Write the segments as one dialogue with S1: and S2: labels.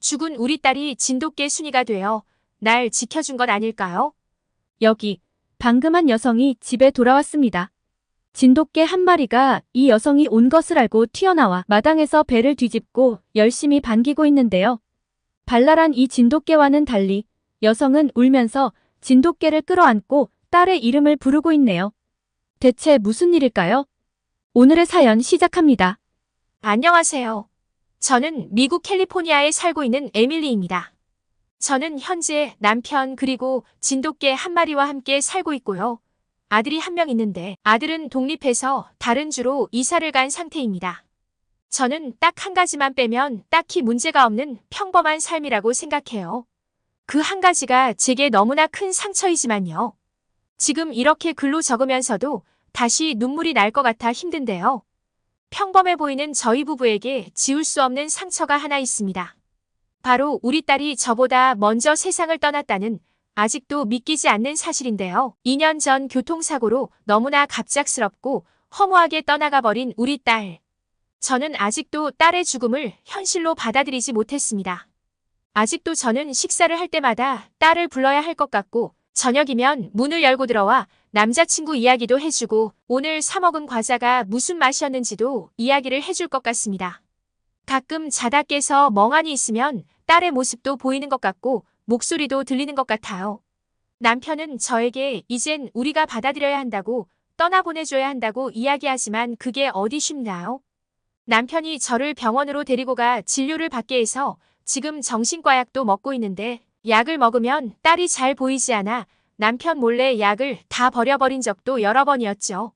S1: 죽은 우리 딸이 진돗개 순이가 되어 날 지켜준 건 아닐까요?
S2: 여기 방금 한 여성이 집에 돌아왔습니다. 진돗개 한 마리가 이 여성이 온 것을 알고 튀어나와 마당에서 배를 뒤집고 열심히 반기고 있는데요. 발랄한 이 진돗개와는 달리 여성은 울면서 진돗개를 끌어안고 딸의 이름을 부르고 있네요. 대체 무슨 일일까요? 오늘의 사연 시작합니다.
S1: 안녕하세요. 저는 미국 캘리포니아에 살고 있는 에밀리입니다. 저는 현재 남편 그리고 진돗개 한 마리와 함께 살고 있고요. 아들이 한 명 있는데 아들은 독립해서 다른 주로 이사를 간 상태입니다. 저는 딱 한 가지만 빼면 딱히 문제가 없는 평범한 삶이라고 생각해요. 그 한 가지가 제게 너무나 큰 상처이지만요. 지금 이렇게 글로 적으면서도 다시 눈물이 날 것 같아 힘든데요. 평범해 보이는 저희 부부에게 지울 수 없는 상처가 하나 있습니다. 바로 우리 딸이 저보다 먼저 세상을 떠났다는 아직도 믿기지 않는 사실인데요. 2년 전 교통사고로 너무나 갑작스럽고 허무하게 떠나가 버린 우리 딸. 저는 아직도 딸의 죽음을 현실로 받아들이지 못했습니다. 아직도 저는 식사를 할 때마다 딸을 불러야 할 것 같고 저녁이면 문을 열고 들어와 남자친구 이야기도 해주고 오늘 사 먹은 과자가 무슨 맛이었는지도 이야기를 해줄 것 같습니다. 가끔 자다 깨서 멍하니 있으면 딸의 모습도 보이는 것 같고 목소리도 들리는 것 같아요. 남편은 저에게 이젠 우리가 받아들여야 한다고 떠나보내줘야 한다고 이야기하지만 그게 어디 쉽나요? 남편이 저를 병원으로 데리고 가 진료를 받게 해서 지금 정신과 약도 먹고 있는데 약을 먹으면 딸이 잘 보이지 않아 남편 몰래 약을 다 버려버린 적도 여러 번이었죠.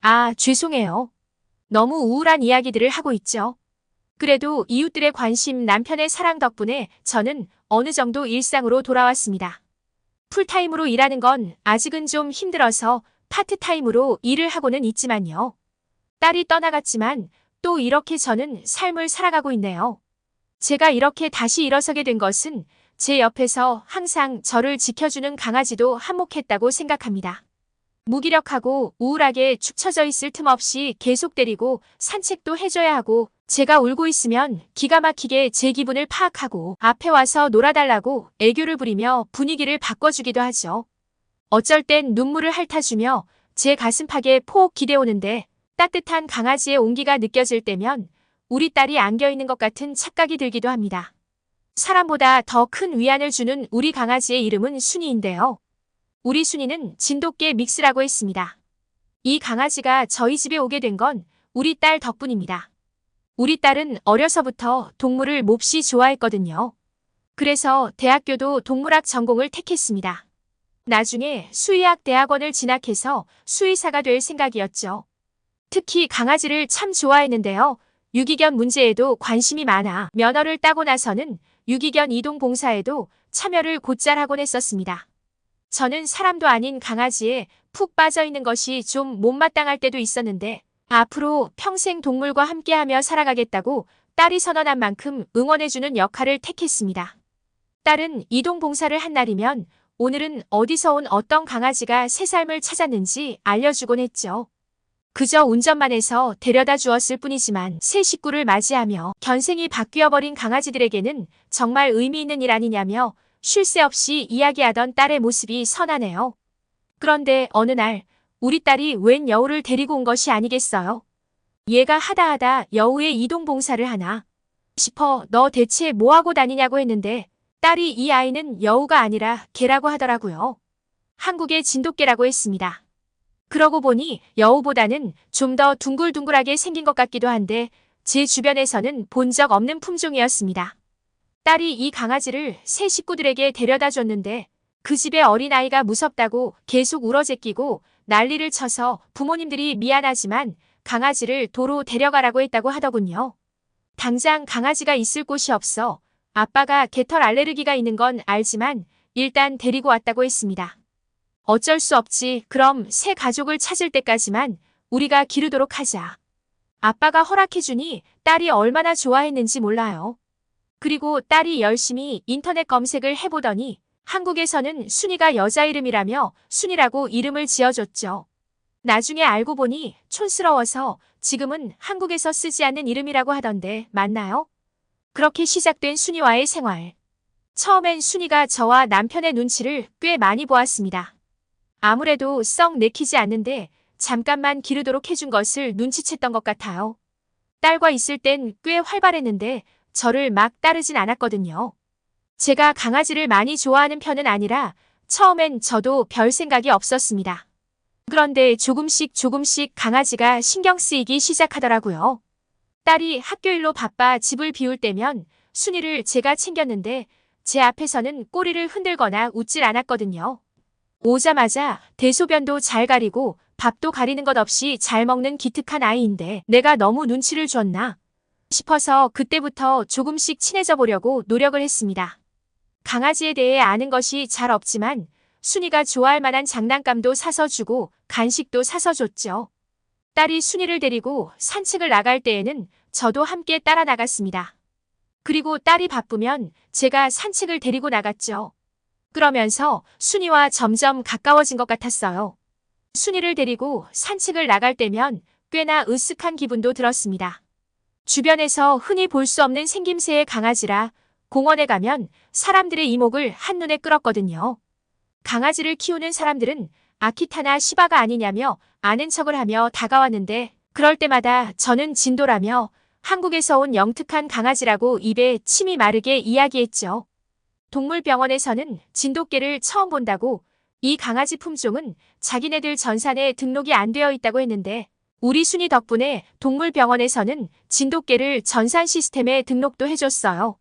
S1: 아, 죄송해요. 너무 우울한 이야기들을 하고 있죠. 그래도 이웃들의 관심, 남편의 사랑 덕분에 저는 어느 정도 일상으로 돌아왔습니다. 풀타임으로 일하는 건 아직은 좀 힘들어서 파트타임으로 일을 하고는 있지만요. 딸이 떠나갔지만 또 이렇게 저는 삶을 살아가고 있네요. 제가 이렇게 다시 일어서게 된 것은 제 옆에서 항상 저를 지켜주는 강아지도 한몫했다고 생각합니다. 무기력하고 우울하게 축 처져 있을 틈 없이 계속 때리고 산책도 해줘야 하고 제가 울고 있으면 기가 막히게 제 기분을 파악하고 앞에 와서 놀아달라고 애교를 부리며 분위기를 바꿔주기도 하죠. 어쩔 땐 눈물을 핥아주며 제 가슴팍에 포옥 기대오는데 따뜻한 강아지의 온기가 느껴질 때면 우리 딸이 안겨있는 것 같은 착각이 들기도 합니다. 사람보다 더 큰 위안을 주는 우리 강아지의 이름은 순이인데요. 우리 순이는 진돗개 믹스라고 했습니다. 이 강아지가 저희 집에 오게 된 건 우리 딸 덕분입니다. 우리 딸은 어려서부터 동물을 몹시 좋아했거든요. 그래서 대학교도 동물학 전공을 택했습니다. 나중에 수의학 대학원을 진학해서 수의사가 될 생각이었죠. 특히 강아지를 참 좋아했는데요. 유기견 문제에도 관심이 많아 면허를 따고 나서는 유기견 이동 봉사에도 참여를 곧잘 하곤 했었습니다. 저는 사람도 아닌 강아지에 푹 빠져 있는 것이 좀 못마땅할 때도 있었는데 앞으로 평생 동물과 함께하며 살아가겠다고 딸이 선언한 만큼 응원해주는 역할을 택했습니다. 딸은 이동 봉사를 한 날이면 오늘은 어디서 온 어떤 강아지가 새 삶을 찾았는지 알려주곤 했죠. 그저 운전만 해서 데려다 주었을 뿐이지만 새 식구를 맞이하며 견생이 바뀌어버린 강아지들에게는 정말 의미 있는 일 아니냐며 쉴 새 없이 이야기하던 딸의 모습이 선하네요. 그런데 어느 날 우리 딸이 웬 여우를 데리고 온 것이 아니겠어요? 얘가 하다 하다 여우의 이동 봉사를 하나 싶어 너 대체 뭐하고 다니냐고 했는데 딸이 이 아이는 여우가 아니라 개라고 하더라고요. 한국의 진돗개라고 했습니다. 그러고 보니 여우보다는 좀 더 둥글둥글하게 생긴 것 같기도 한데 제 주변에서는 본 적 없는 품종이었습니다. 딸이 이 강아지를 새 식구들에게 데려다 줬는데 그 집의 어린아이가 무섭다고 계속 울어제끼고 난리를 쳐서 부모님들이 미안하지만 강아지를 도로 데려가라고 했다고 하더군요. 당장 강아지가 있을 곳이 없어 아빠가 개털 알레르기가 있는 건 알지만 일단 데리고 왔다고 했습니다. 어쩔 수 없지. 그럼 새 가족을 찾을 때까지만 우리가 기르도록 하자. 아빠가 허락해주니 딸이 얼마나 좋아했는지 몰라요. 그리고 딸이 열심히 인터넷 검색을 해보더니 한국에서는 순이가 여자 이름이라며 순이라고 이름을 지어줬죠. 나중에 알고 보니 촌스러워서 지금은 한국에서 쓰지 않는 이름이라고 하던데 맞나요? 그렇게 시작된 순이와의 생활. 처음엔 순이가 저와 남편의 눈치를 꽤 많이 보았습니다. 아무래도 썩 내키지 않는데 잠깐만 기르도록 해준 것을 눈치챘던 것 같아요. 딸과 있을 땐 꽤 활발했는데 저를 막 따르진 않았거든요. 제가 강아지를 많이 좋아하는 편은 아니라 처음엔 저도 별 생각이 없었습니다. 그런데 조금씩 조금씩 강아지가 신경 쓰이기 시작하더라고요. 딸이 학교 일로 바빠 집을 비울 때면 순이를 제가 챙겼는데 제 앞에서는 꼬리를 흔들거나 웃질 않았거든요. 오자마자 대소변도 잘 가리고 밥도 가리는 것 없이 잘 먹는 기특한 아이인데 내가 너무 눈치를 줬나 싶어서 그때부터 조금씩 친해져 보려고 노력을 했습니다. 강아지에 대해 아는 것이 잘 없지만 순이가 좋아할 만한 장난감도 사서 주고 간식도 사서 줬죠. 딸이 순이를 데리고 산책을 나갈 때에는 저도 함께 따라 나갔습니다. 그리고 딸이 바쁘면 제가 산책을 데리고 나갔죠. 그러면서 순이와 점점 가까워진 것 같았어요. 순이를 데리고 산책을 나갈 때면 꽤나 으쓱한 기분도 들었습니다. 주변에서 흔히 볼 수 없는 생김새의 강아지라 공원에 가면 사람들의 이목을 한눈에 끌었거든요. 강아지를 키우는 사람들은 아키타나 시바가 아니냐며 아는 척을 하며 다가왔는데 그럴 때마다 저는 진도라며 한국에서 온 영특한 강아지라고 입에 침이 마르게 이야기했죠. 동물병원에서는 진돗개를 처음 본다고 이 강아지 품종은 자기네들 전산에 등록이 안 되어 있다고 했는데 우리 순이 덕분에 동물병원에서는 진돗개를 전산 시스템에 등록도 해줬어요.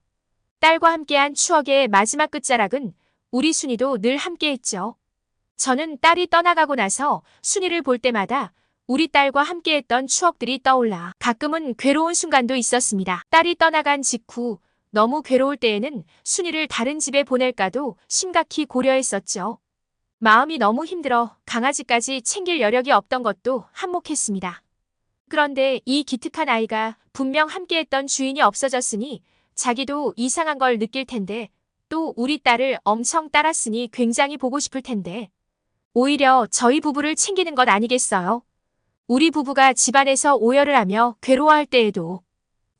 S1: 딸과 함께한 추억의 마지막 끝자락은 우리 순이도 늘 함께했죠. 저는 딸이 떠나가고 나서 순이를 볼 때마다 우리 딸과 함께했던 추억들이 떠올라 가끔은 괴로운 순간도 있었습니다. 딸이 떠나간 직후 너무 괴로울 때에는 순이를 다른 집에 보낼까도 심각히 고려했었죠. 마음이 너무 힘들어 강아지까지 챙길 여력이 없던 것도 한몫했습니다. 그런데 이 기특한 아이가 분명 함께했던 주인이 없어졌으니 자기도 이상한 걸 느낄 텐데 또 우리 딸을 엄청 따랐으니 굉장히 보고 싶을 텐데 오히려 저희 부부를 챙기는 것 아니겠어요? 우리 부부가 집안에서 오열을 하며 괴로워할 때에도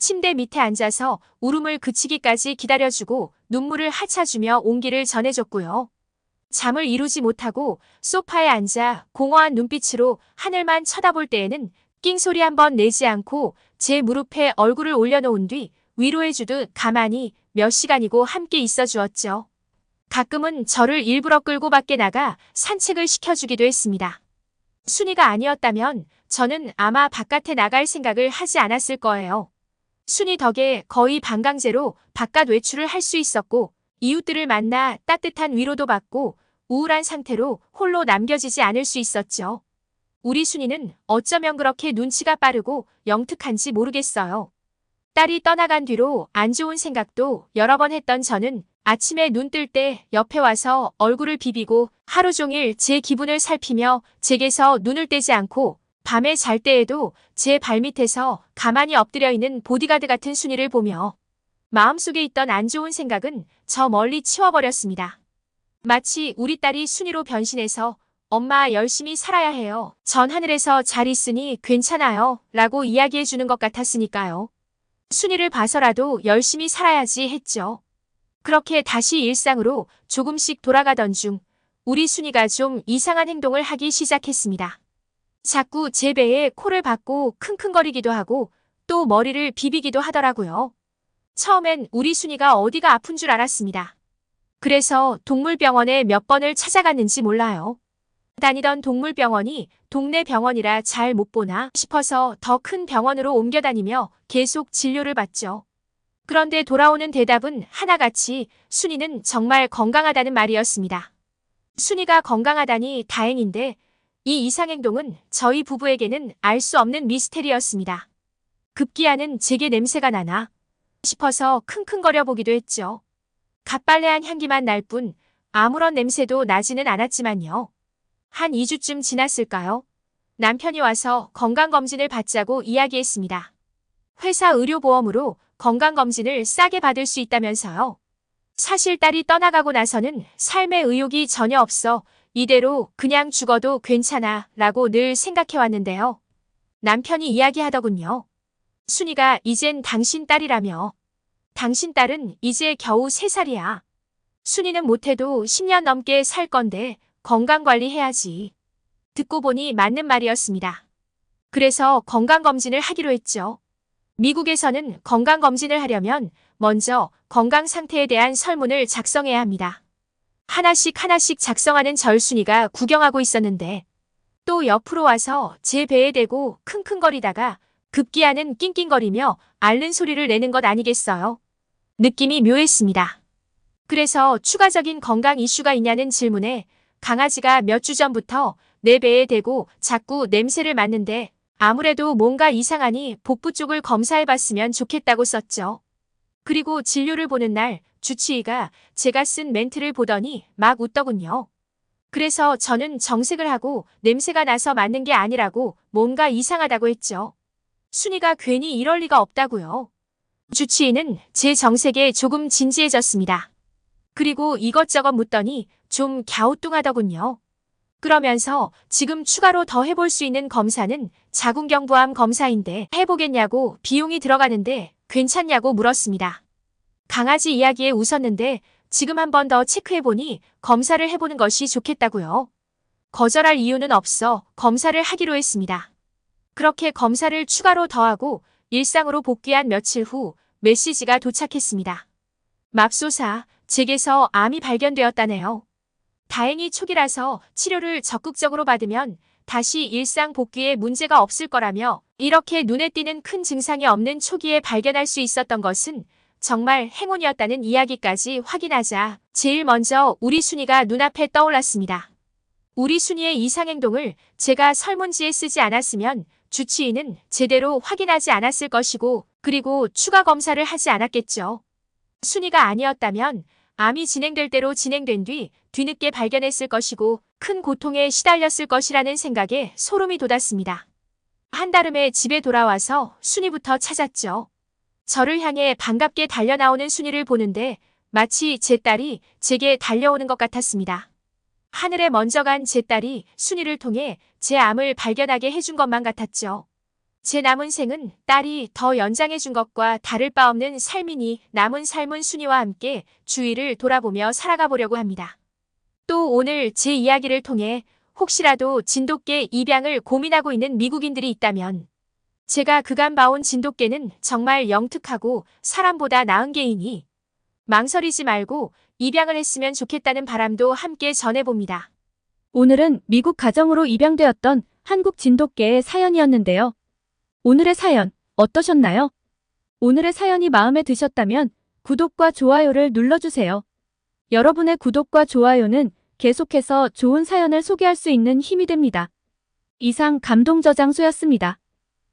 S1: 침대 밑에 앉아서 울음을 그치기까지 기다려주고 눈물을 하차주며 온기를 전해줬고요. 잠을 이루지 못하고 소파에 앉아 공허한 눈빛으로 하늘만 쳐다볼 때에는 낑소리 한번 내지 않고 제 무릎에 얼굴을 올려놓은 뒤 위로해주듯 가만히 몇 시간이고 함께 있어 주었죠. 가끔은 저를 일부러 끌고 밖에 나가 산책을 시켜주기도 했습니다. 순이가 아니었다면 저는 아마 바깥에 나갈 생각을 하지 않았을 거예요. 순이 덕에 거의 반강제로 바깥 외출을 할 수 있었고 이웃들을 만나 따뜻한 위로도 받고 우울한 상태로 홀로 남겨지지 않을 수 있었죠. 우리 순이는 어쩌면 그렇게 눈치가 빠르고 영특한지 모르겠어요. 딸이 떠나간 뒤로 안 좋은 생각도 여러 번 했던 저는 아침에 눈 뜰 때 옆에 와서 얼굴을 비비고 하루 종일 제 기분을 살피며 제게서 눈을 떼지 않고 밤에 잘 때에도 제 발밑에서 가만히 엎드려 있는 보디가드 같은 순이를 보며 마음속에 있던 안 좋은 생각은 저 멀리 치워버렸습니다. 마치 우리 딸이 순이로 변신해서 엄마 열심히 살아야 해요. 전 하늘에서 잘 있으니 괜찮아요. 라고 이야기해 주는 것 같았으니까요. 순이를 봐서라도 열심히 살아야지 했죠. 그렇게 다시 일상으로 조금씩 돌아가던 중 우리 순이가 좀 이상한 행동을 하기 시작했습니다. 자꾸 제 배에 코를 박고 킁킁거리기도 하고 또 머리를 비비기도 하더라고요. 처음엔 우리 순이가 어디가 아픈 줄 알았습니다. 그래서 동물병원에 몇 번을 찾아갔는지 몰라요. 다니던 동물병원이 동네 병원이라 잘 못 보나 싶어서 더 큰 병원으로 옮겨 다니며 계속 진료를 받죠. 그런데 돌아오는 대답은 하나같이 순이는 정말 건강하다는 말이었습니다. 순이가 건강하다니 다행인데 이 이상 행동은 저희 부부에게는 알 수 없는 미스테리였습니다. 급기야는 제게 냄새가 나나 싶어서 킁킁거려 보기도 했죠. 갓빨래한 향기만 날 뿐 아무런 냄새도 나지는 않았지만요. 한 2주쯤 지났을까요? 남편이 와서 건강검진을 받자고 이야기했습니다. 회사 의료보험으로 건강검진을 싸게 받을 수 있다면서요. 사실 딸이 떠나가고 나서는 삶의 의욕이 전혀 없어 이대로 그냥 죽어도 괜찮아 라고 늘 생각해왔는데요. 남편이 이야기하더군요. 순이가 이젠 당신 딸이라며. 당신 딸은 이제 겨우 3살이야. 순이는 못해도 10년 넘게 살 건데 건강 관리해야지. 듣고 보니 맞는 말이었습니다. 그래서 건강검진을 하기로 했죠. 미국에서는 건강검진을 하려면 먼저 건강 상태에 대한 설문을 작성해야 합니다. 하나씩 하나씩 작성하는 절순이가 구경하고 있었는데 또 옆으로 와서 제 배에 대고 킁킁거리다가 급기야는 낑낑거리며 앓는 소리를 내는 것 아니겠어요? 느낌이 묘했습니다. 그래서 추가적인 건강 이슈가 있냐는 질문에 강아지가 몇 주 전부터 내 배에 대고 자꾸 냄새를 맡는데 아무래도 뭔가 이상하니 복부 쪽을 검사해봤으면 좋겠다고 썼죠. 그리고 진료를 보는 날 주치의가 제가 쓴 멘트를 보더니 막 웃더군요. 그래서 저는 정색을 하고 냄새가 나서 맞는 게 아니라고 뭔가 이상하다고 했죠. 순이가 괜히 이럴 리가 없다고요. 주치의는 제 정색에 조금 진지해졌습니다. 그리고 이것저것 묻더니 좀 갸우뚱하더군요. 그러면서 지금 추가로 더 해볼 수 있는 검사는 자궁경부암 검사인데 해보겠냐고 비용이 들어가는데 괜찮냐고 물었습니다. 강아지 이야기에 웃었는데 지금 한 번 더 체크해보니 검사를 해보는 것이 좋겠다고요. 거절할 이유는 없어 검사를 하기로 했습니다. 그렇게 검사를 추가로 더하고 일상으로 복귀한 며칠 후 메시지가 도착했습니다. 맙소사, 제게서 암이 발견되었다네요. 다행히 초기라서 치료를 적극적으로 받으면 다시 일상 복귀에 문제가 없을 거라며 이렇게 눈에 띄는 큰 증상이 없는 초기에 발견할 수 있었던 것은 정말 행운이었다는 이야기까지 확인하자 제일 먼저 우리 순이가 눈앞에 떠올랐습니다. 우리 순이의 이상 행동을 제가 설문지에 쓰지 않았으면 주치의는 제대로 확인하지 않았을 것이고 그리고 추가 검사를 하지 않았겠죠. 순이가 아니었다면 암이 진행될 대로 진행된 뒤 뒤늦게 발견했을 것이고 큰 고통에 시달렸을 것이라는 생각에 소름이 돋았습니다. 한달음에 집에 돌아와서 순이부터 찾았죠. 저를 향해 반갑게 달려나오는 순이를 보는데 마치 제 딸이 제게 달려오는 것 같았습니다. 하늘에 먼저 간 제 딸이 순이를 통해 제 암을 발견하게 해준 것만 같았죠. 제 남은 생은 딸이 더 연장해 준 것과 다를 바 없는 삶이니 남은 삶은 순이와 함께 주위를 돌아보며 살아가 보려고 합니다. 또 오늘 제 이야기를 통해 혹시라도 진돗개 입양을 고민하고 있는 미국인들이 있다면 제가 그간 봐온 진돗개는 정말 영특하고 사람보다 나은 개이니 망설이지 말고 입양을 했으면 좋겠다는 바람도 함께 전해봅니다.
S2: 오늘은 미국 가정으로 입양되었던 한국 진돗개의 사연이었는데요. 오늘의 사연 어떠셨나요? 오늘의 사연이 마음에 드셨다면 구독과 좋아요를 눌러주세요. 여러분의 구독과 좋아요는 계속해서 좋은 사연을 소개할 수 있는 힘이 됩니다. 이상 감동저장소였습니다.